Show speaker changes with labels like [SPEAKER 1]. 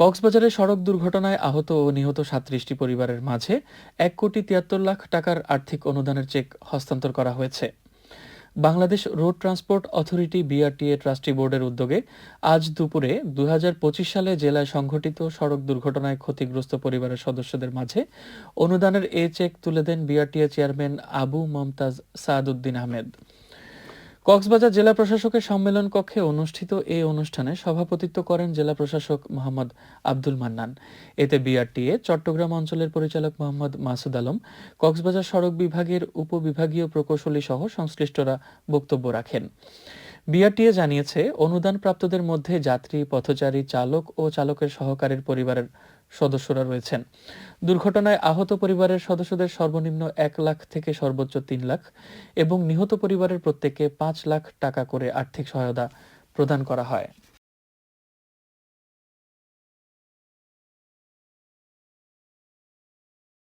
[SPEAKER 1] কক্সবাজারে সড়ক দুর্ঘটনায় আহত ও নিহত সাতত্রিশটি পরিবারের মাঝে এক কোটি তিয়াত্তর লাখ টাকার আর্থিক অনুদানের চেক হস্তান্তর করা হয়েছে Bangladesh road transport authority BRTA trustee বোর্ডের উদ্যোগে আজ দুপুরে দু সালে জেলায় সংঘটিত সড়ক দুর্ঘটনায় ক্ষতিগ্রস্ত পরিবারের সদস্যদের মাঝে অনুদানের এ চেক তুলে দেন বিআরটিএ চেয়ারম্যান আবু মমতাজ সাদ উদ্দিন আহমেদ কক্সবাজার জেলা প্রশাসকের সম্মেলন কক্ষে অনুষ্ঠিত এই অনুষ্ঠানে সভাপতিত্ব করেন জেলা প্রশাসক মোহাম্মদ আব্দুল মান্নান এতে বিআরটিএ চট্টগ্রাম অঞ্চলের পরিচালক মোহাম্মদ মাসুদ আলম কক্সবাজার সড়ক বিভাগের উপবিভাগীয় প্রকৌশলী সহ সংশ্লিষ্টরা বক্তব্য রাখেন বিআরটিএ জানিয়েছে অনুদানপ্রাপ্তদের মধ্যে যাত্রী পথচারী চালক ও চালকের সহকারীর পরিবারের সদস্যরা রয়েছেন দুর্ঘটনায় আহত পরিবারের সদস্যদের সর্বনিম্ন এক লাখ থেকে সর্বোচ্চ তিন লাখ এবং নিহত পরিবারের প্রত্যেককে পাঁচ লাখ টাকা করে আর্থিক সহায়তা প্রদান করা হয়